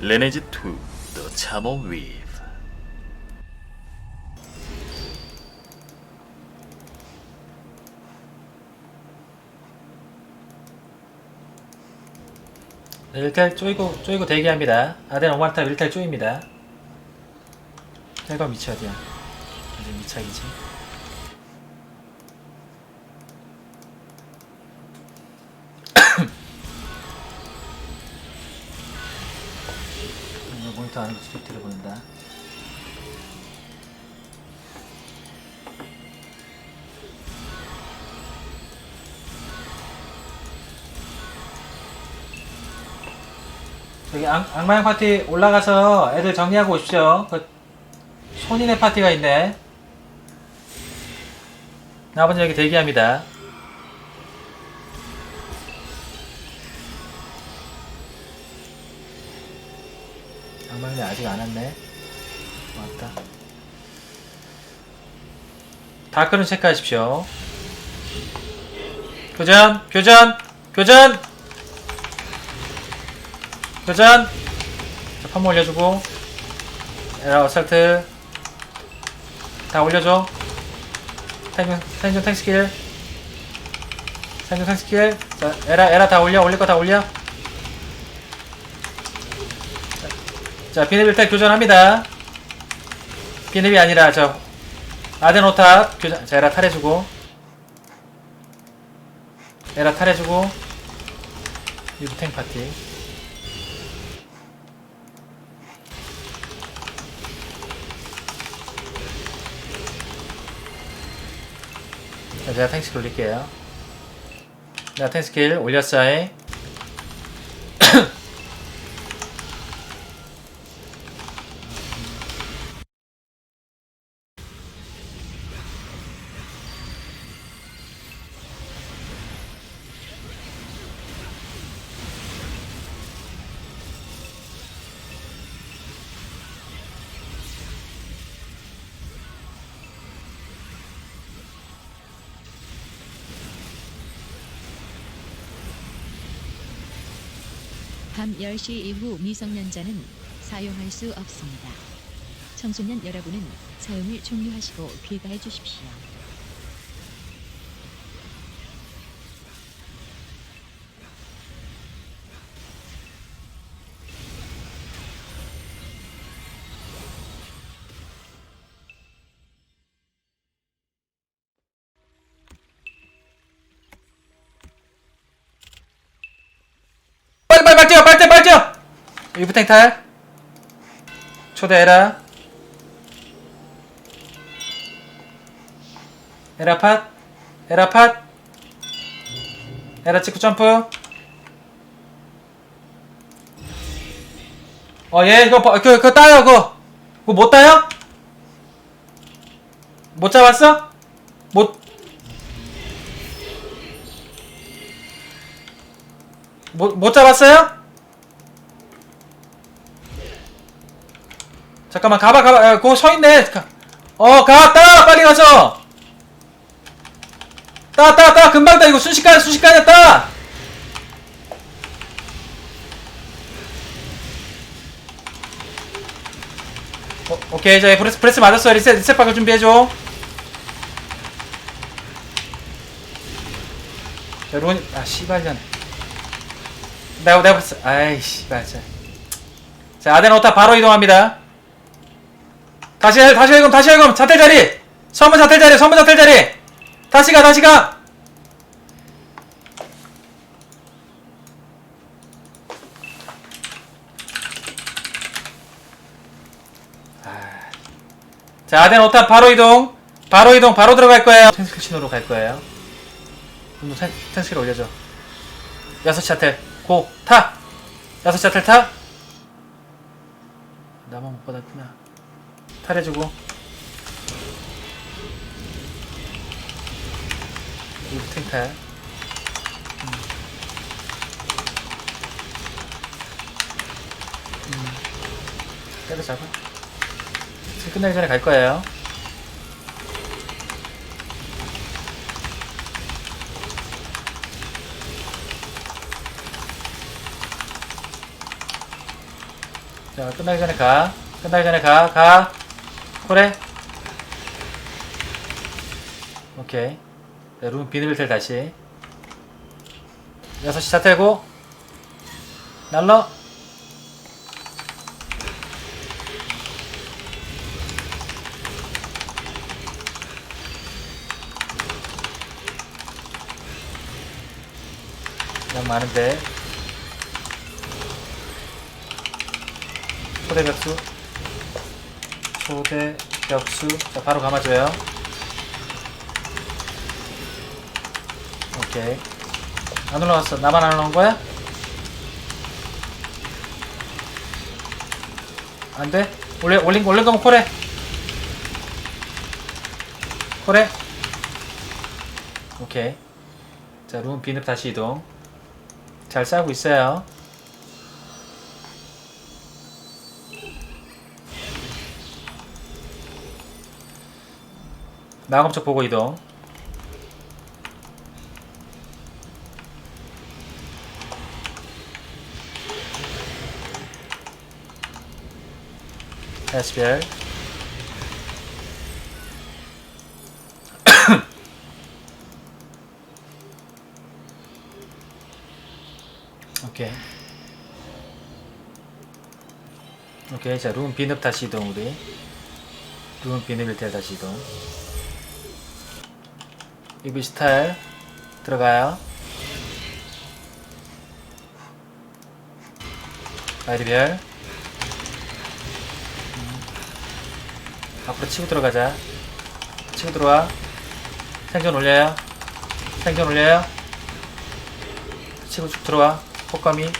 Lineage 2 The Chamel Weave 네, 일탈 쪼이고 쪼이고 대기합니다. 아덴 오마르타 일탈 쪼입니다. 헬과 미치 어디야? 아직 미착이지. 스크립트를 보낸다. 저기 악, 악마의 파티 올라가서 애들 정리하고 오십시오. 그 손인의 파티가 있네. 나머지 여기 대기합니다. 악마의 아직 안 왔네. 왔다. 다크는 체크하십시오. 교전, 교전, 교전! 교전! 자, 펌 올려주고. 에라 어설트. 다 올려줘. 텐션, 텐션 탱 스킬. 텐션 탱 스킬. 자, 에라, 에라 다 올려. 올릴 거 다 올려. 자 비네빌 때 교전합니다. 비네비 아니라, 저, 아데노탑 교전. 자, 에라 탈해주고. 에라 탈해주고. 유부탱 파티. 자, 제가 탱스킬 올릴게요. 자, 탱스킬 올렸어요. 10시 이후 미성년자는 사용할 수 없습니다. 청소년 여러분은 사용을 종료하시고 귀가해 주십시오. 유부탱 탈. 초대해라. 에라 팟. 에라 팟. 에라 찍고 점프. 어얘 이거 봐, 그, 그거 따요 그거. 그거 못 따요? 못 잡았어? 못. 못, 못 잡았어요? 잠깐만 가봐 가봐 야, 그거 서있네 가. 어 가! 따! 빨리 가서 따! 따! 따! 금방 따! 이거 순식간에 순식간에 따! 어, 오케이 자 브레스 브레스 맞았어 리셋 리셋 박을 준비해줘 자 로니 아 씨발년 내가 내가 봤어. 아이씨, 맞아. 자, 아데노타 바로 이동합니다. 다시 해, 다시 해검, 다시 해검, 자텔 자리. 선문 자텔 자리, 선문 자텔 자리. 다시 가, 다시 가. 아. 자, 아데노타 바로 이동. 바로 이동, 바로 들어갈 거예요. 텐스킬 신호로 갈 거예요. 그럼 텐, 텐스킬 올려줘. 여섯 샤틀 고 타! 여섯 샤틀 타! 나만 못 받았구나 탈해주고 탱탈 음. 음. 때려 잡아 지금 끝나기 전에 갈 거예요 자, 끝나기 전에 가. 끝나기 전에 가. 가. 그래. 오케이. 자, 룸 비닐벨 다시. 6시 차 태고. 날러. 그냥 많은데. 초대 벽수. 초대 벽수. 자, 바로 감아줘요. 오케이. 안 올라왔어. 나만 안 올라온 거야? 안 돼? 올려, 올린, 올린 거면 콜해. 콜해. 오케이. 자, 룸 비늪 다시 이동. 잘 싸우고 있어요. 마검 쪽 보고 이동. 에스별. 오케이. 오케이. 자, 룸 비늪 다시 이동, 우리. 룸 비늪일 때 다시 이동. 이브 스타일. 들어가요. 아이리별. 음. 앞으로 치고 들어가자. 치고 들어와. 생존 올려요. 생존 올려요. 치고 쭉 들어와. 폭감이.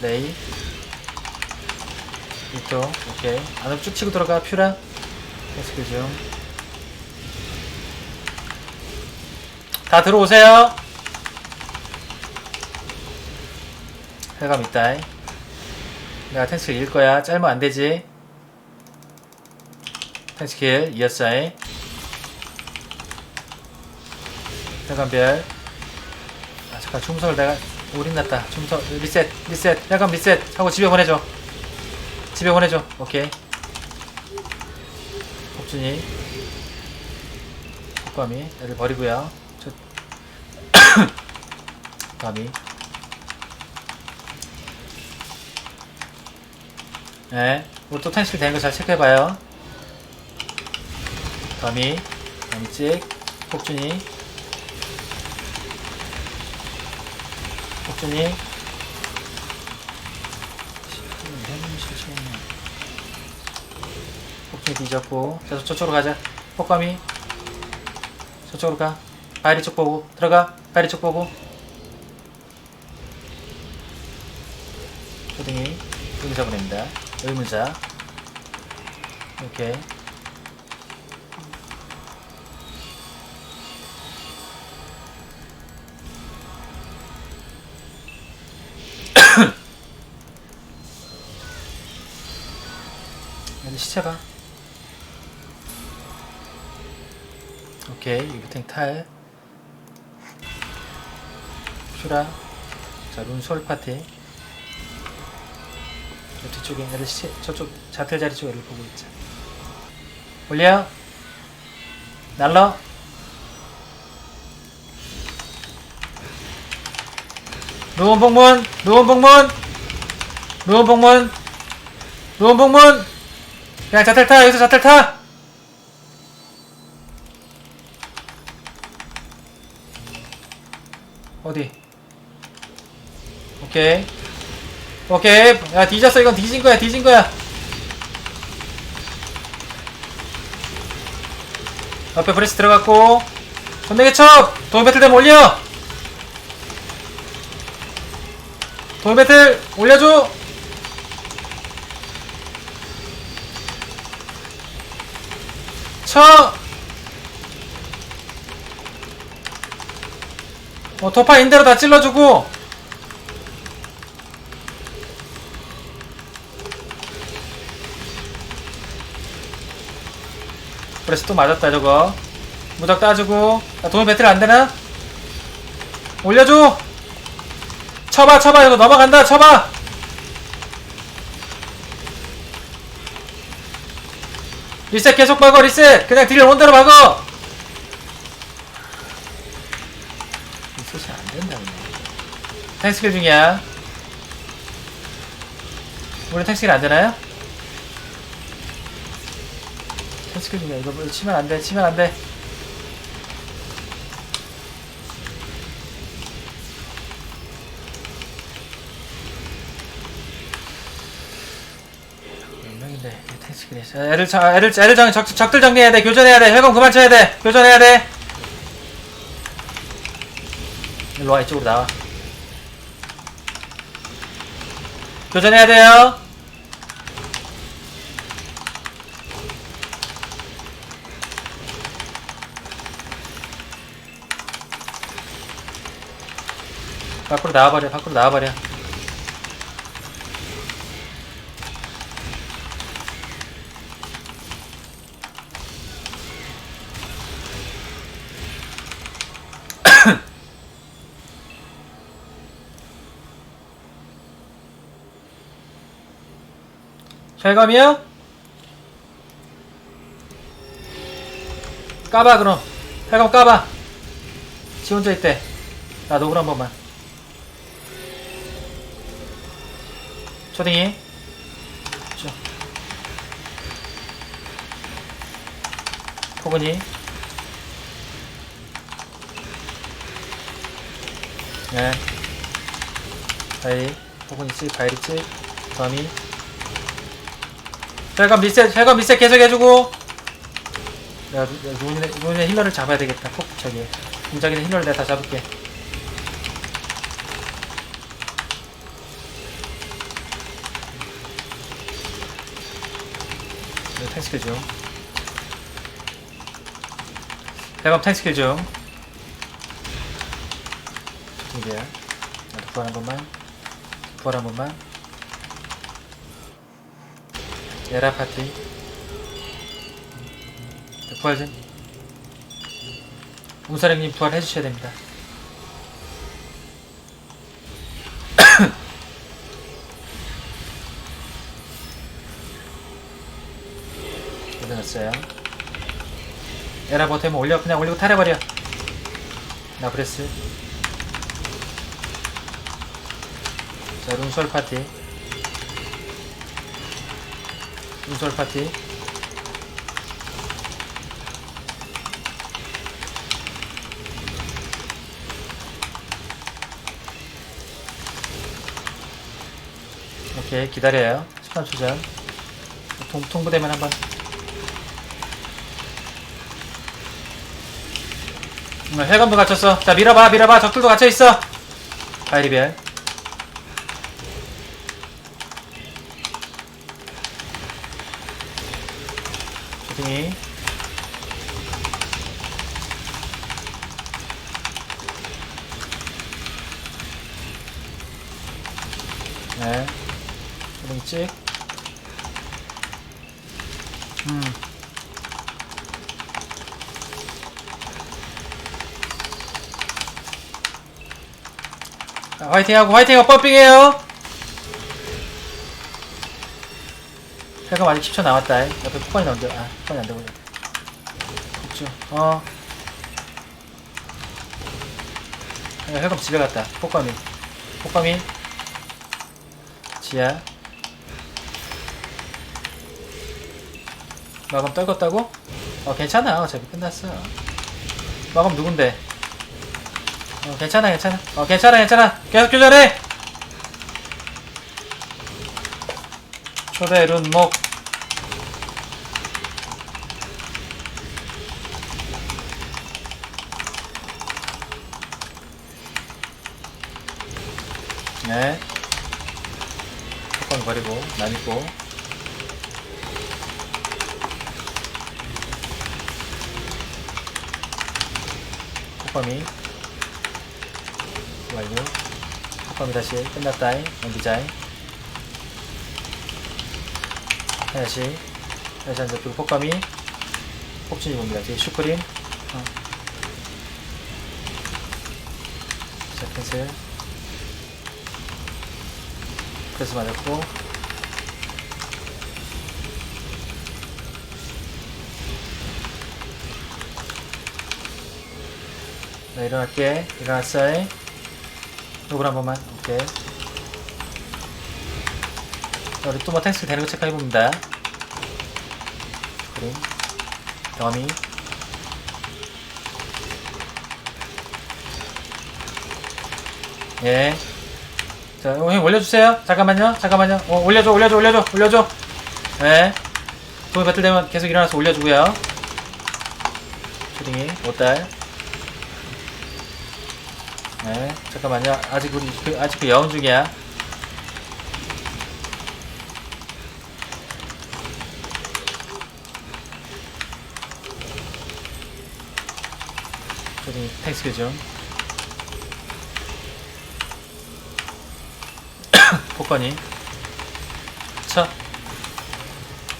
레이. 이쪽. 오케이. 안으로 쭉 치고 들어가. 퓨라. 계속 중. 다 들어오세요. 해감 있다. 내가 텐스킬 일 거야. 짧으면 안 되지. 텐스킬 이었어이. 해감별. 아 잠깐 중석을 내가 올인 났다. 중석 리셋 리셋 해감 리셋 하고 집에 보내줘. 집에 보내줘. 오케이. 복준이. 복감이 애들 버리고요. 저 감이. 네, 우리 또 텐실 되는 거 잘 체크해봐요. 더미, 더미 찍, 폭준이, 폭준이. 폭준이 뒤졌고, 자, 저쪽으로 가자. 폭감이, 저쪽으로 가. 바이리 쪽 보고, 들어가. 바이리 쪽 보고. 초등이, 의문사 보냅니다. 오케이. 여기 시체가. 오케이. 유부탱 탈. 슈라. 자, 룬솔 파티. 저 뒤쪽에 애들 시, 저쪽 자틀 자리 쪽 애들 보고 있자. 올려. 날러. 누운 복문, 누운 복문, 누운 복문, 누운 복문. 그냥 자틀 타, 여기서 자틀 타. 어디? 오케이. 오케이. 야, 뒤졌어. 이건 뒤진 거야. 뒤진 거야. 옆에 브레스 들어갔고. 전내기 척! 돌 배틀 되면 올려! 돌 배틀 올려줘! 쳐! 어, 도파 인대로 다 찔러주고. 브레스 또 맞았다 저거. 무작 따주고. 야, 돈을 배틀 안되나? 올려줘! 쳐봐 쳐봐 이거 넘어간다 쳐봐! 리셋 계속 박어 리셋! 그냥 딜 온대로 박어! 리셋이 안된다 탱스킬 중이야. 우리 탱스킬 안되나요? 중이야 이거 뭐 치면 안돼 치면 안돼. 탱스킬이 자, 애들 애들 정 적, 적들 정리해야 돼. 교전해야 돼. 회공 그만 쳐야 돼. 교전해야 돼. 일로 와 이쪽으로 나와. 교전해야 돼요 밖으로 나와버려 밖으로 나와버려. 혈감이요? 까봐 그럼. 혈감 까봐. 지 혼자 있대. 나 녹을 한 번만 초딩이 쭉 포근이 네 바이 포근이 찍 바이리 찍 범이 혈관 리셋, 혈관 리셋 계속 해주고. 내가 노인의, 노인의 힐러를 잡아야 되겠다. 꼭 저기. 공작이는 힐러를 내가 다 잡을게. 스킬 중. 혈관 탱스킬 중. 이게. 나도 부활 한 번만. 부활 한 번만. 에라 파티 부활 좀 우사령님 부활해 주셔야 됩니다 일어났어요. 에라 버템 올려 그냥 올리고 탈해버려. 나 브레스. 자 룬솔 파티. 인솔 파티. 오케이 기다려요. 13초 전 통, 통보되면 한번 음, 혈관도 갇혔어. 자 밀어봐 밀어봐. 적들도 갇혀있어. 바이리벨 조등이 네 조등이 찍 음. 자, 화이팅하고 화이팅하고 펌핑해요 혈감 아직 10초 남았다. 옆에 폭발이 나온대. 아, 폭발이 안 되고. 그죠. 어. 야, 혈감 집에 갔다. 폭감이. 폭감이. 지야. 마검 떨궜다고? 어, 괜찮아. 어차피 끝났어. 마검 누군데? 어, 괜찮아, 괜찮아. 어, 괜찮아, 괜찮아. 계속 교전해! 초대 룬목 네 뚜껑 버리고 남 있고 뚜껑이 말고. 합검이 다시 끝났다잉 연기자잉. 다시 다시 한번 그리고 폭감이 폭진이 봅니다. 뒤에 슈크림. 어. 자 펜슬. 그래서 맞았고. 자 일어날게. 일어났어잉. 요걸 한 번만. 자, 우리 또뭐 텍스트 되는 거 체크해봅니다. 그림. 더미. 예. 자, 어, 형 올려주세요. 잠깐만요. 잠깐만요. 어, 올려줘, 올려줘, 올려줘, 올려줘. 예. 도움이 배틀 되면 계속 일어나서 올려주고요. 초딩이 5달. 네, 잠깐만요. 아직 우리 그, 아직 그 여운 중이야. 초딩이 텍스트 좀. 복권이 쳐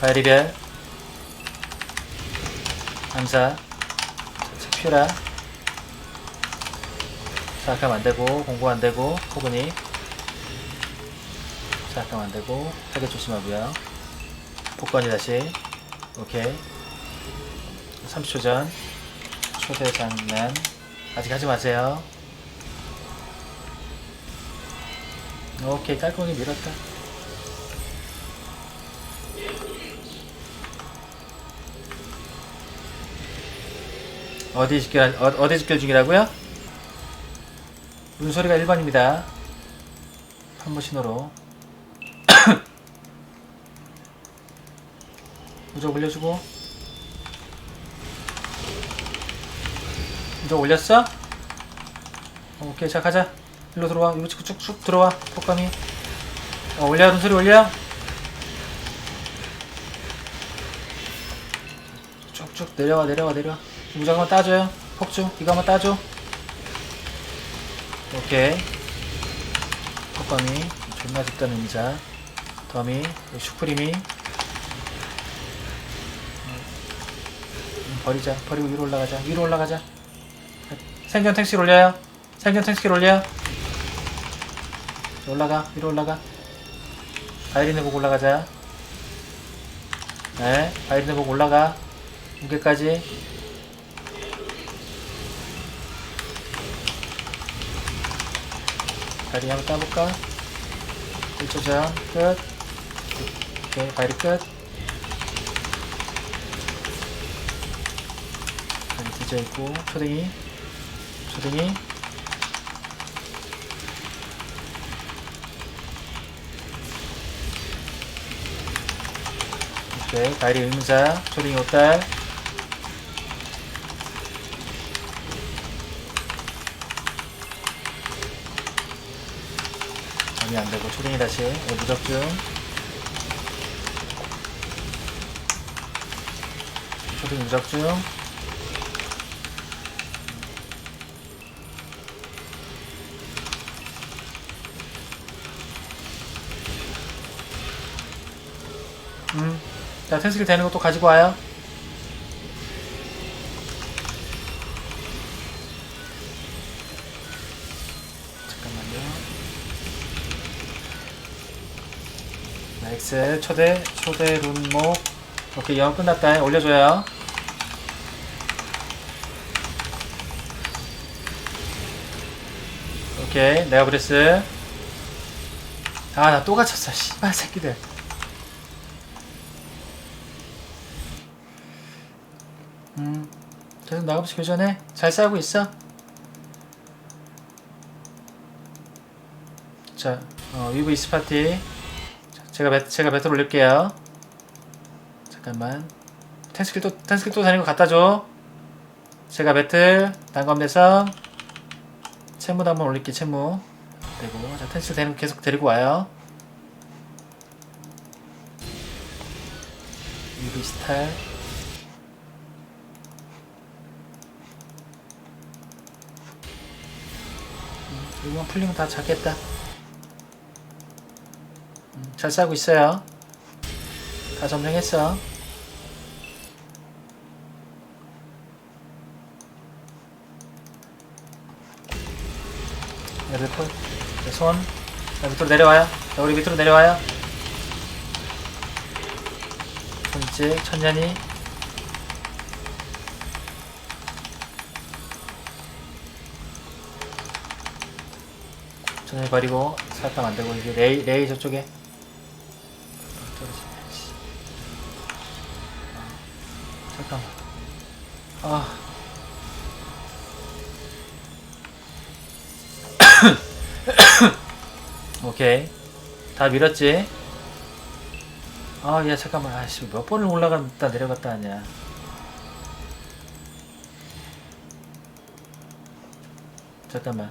바이리별 감사 퓨라 자악하면 안되고 공부 안되고 포근이 자악하면 안되고 타겟 조심하고요. 복권이 다시. 오케이. 30초 전. 초대 장난 아직 하지 마세요. 오케이. 깔끔하게 밀었다. 어디 집결 어, 어디 집결 중이라고요? 문소리가 1번입니다. 한번 신호로. 무적 올려주고. 무적 올렸어? 오케이 자 가자. 일로 들어와. 이거 쭉쭉쭉 들어와. 폭감이. 어, 올려 눈소리 올려. 쭉쭉 내려와 내려와 내려와. 무적 한번 따줘요. 폭주. 이거 한번 따줘 오케이. 폭감이 존나 집다는 의자. 더미 슈프림이. 음, 버리자. 버리고 위로 올라가자. 위로 올라가자. 생존 택시 올려요. 생존 택시 올려요 올라가. 위로 올라가. 바이린을 보고 올라가자. 네. 바이린을 보고 올라가. 무게까지 바이린 한번 따볼까? 1초 전끝. 오케이 바이린 끝. 바이린 뒤져 있고 초딩이. 초딩이. 오케이 바이리 의문사 초딩이 5달 점이 안되고 초딩이 다시 네, 무적중 초딩 무적중 음. 자, 텐스킬 되는 것도 가지고 와요. 나이스. 초대, 초대 룬목. 오케이, 영업 끝났다. 올려줘요. 오케이, 내가 브레스. 아, 나 또 갇혔어. 씨발, 새끼들. 음, 계속 나가면서 교전해. 잘 싸우고 있어. 자, 어, 위브 이스파티. 자, 제가 배, 제가 배틀 올릴게요. 잠깐만. 텐스킬 또, 텐스킬 또 다니는 거 갖다 줘. 제가 배틀, 난검대성. 채무도 한번 올릴게, 채무. 되고. 자, 텐스킬 되는 거 계속 데리고 와요. 위브 스타일. 이건 풀리면 다 잡겠다. 음, 잘 싸고 있어요. 다 점령했어. 풀. 자, 손. 자, 밑으로 내려와요. 자, 우리 밑으로 내려와요. 손짓, 천년이. 천천히 버리고 살짝 안 되고 이게 레이 레이 저쪽에 아, 아 오케이. 다 밀었지? 아 야 잠깐만. 아씨 몇 번을 올라갔다 내려갔다 하냐. 잠깐만